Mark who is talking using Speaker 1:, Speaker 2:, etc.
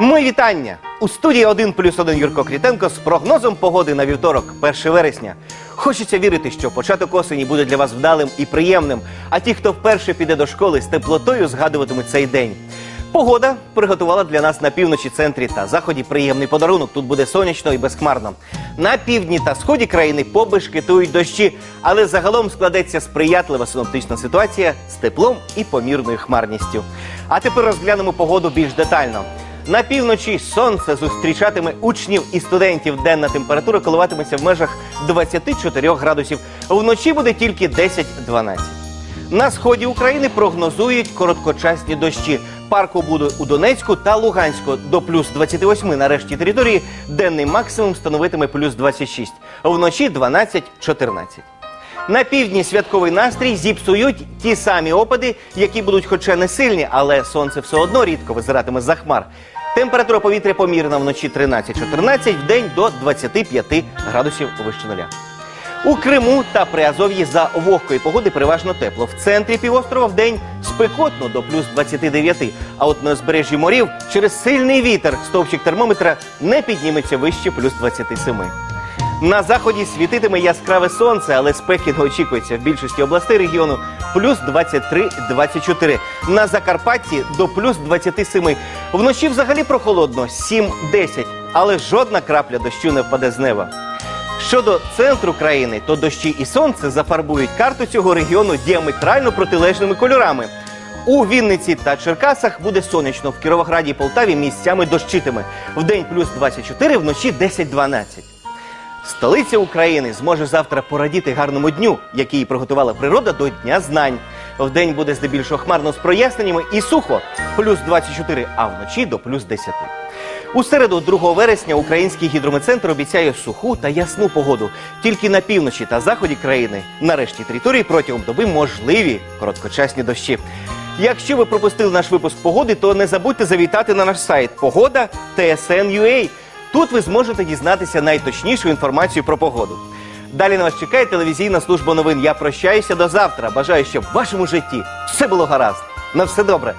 Speaker 1: Мої вітання! У студії 1 плюс 1 Юрко Крітенко з прогнозом погоди на вівторок, 1 вересня. Хочеться вірити, що початок осені буде для вас вдалим і приємним, а ті, хто вперше піде до школи, з теплотою згадуватимуть цей день. Погода приготувала для нас на півночі, центрі та заході приємний подарунок. Тут буде сонячно і безхмарно. На півдні та сході країни побешкетують дощі, але загалом складеться сприятлива синоптична ситуація з теплом і помірною хмарністю. А тепер розглянемо погоду більш детально. На півночі сонце зустрічатиме учнів і студентів. Денна температура коливатиметься в межах 24 градусів. Вночі буде тільки 10-12. На сході України прогнозують короткочасні дощі. Парку буде у Донецьку та Луганську до плюс 28 на решті території. Денний максимум становитиме плюс 26. Вночі 12-14. На півдні святковий настрій зіпсують ті самі опади, які будуть хоча не сильні, але сонце все одно рідко визиратиме за хмар. Температура повітря помірна вночі 13-14, в день до 25 градусів вище нуля. У Криму та Приазов'ї за вогкої погоди переважно тепло. В центрі півострова в день спекотно до плюс 29. А от на узбережжі морів через сильний вітер стовпчик термометра не підніметься вище плюс 27. На заході світитиме яскраве сонце, але спеки не очікується в більшості областей регіону плюс 23-24. На Закарпатті до плюс 27. Вночі взагалі прохолодно 7-10, але жодна крапля дощу не впаде з неба. Щодо центру країни, то дощі і сонце зафарбують карту цього регіону діаметрально протилежними кольорами. У Вінниці та Черкасах буде сонячно. В Кіровограді і Полтаві місцями дощитиме. Вдень плюс 24, вночі 10-12. Столиця України зможе завтра порадіти гарному дню, який приготувала природа до Дня знань. Вдень буде здебільшого хмарно з проясненнями і сухо плюс 24, а вночі до плюс 10. У середу, 2 вересня, український гідрометцентр обіцяє суху та ясну погоду. Тільки на півночі та заході країни, на решті території протягом доби можливі короткочасні дощі. Якщо ви пропустили наш випуск погоди, то не забудьте завітати на наш сайт Погода TSN.ua. Тут ви зможете дізнатися найточнішу інформацію про погоду. Далі на вас чекає телевізійна служба новин. Я прощаюся до завтра. Бажаю, щоб в вашому житті все було гаразд. На все добре.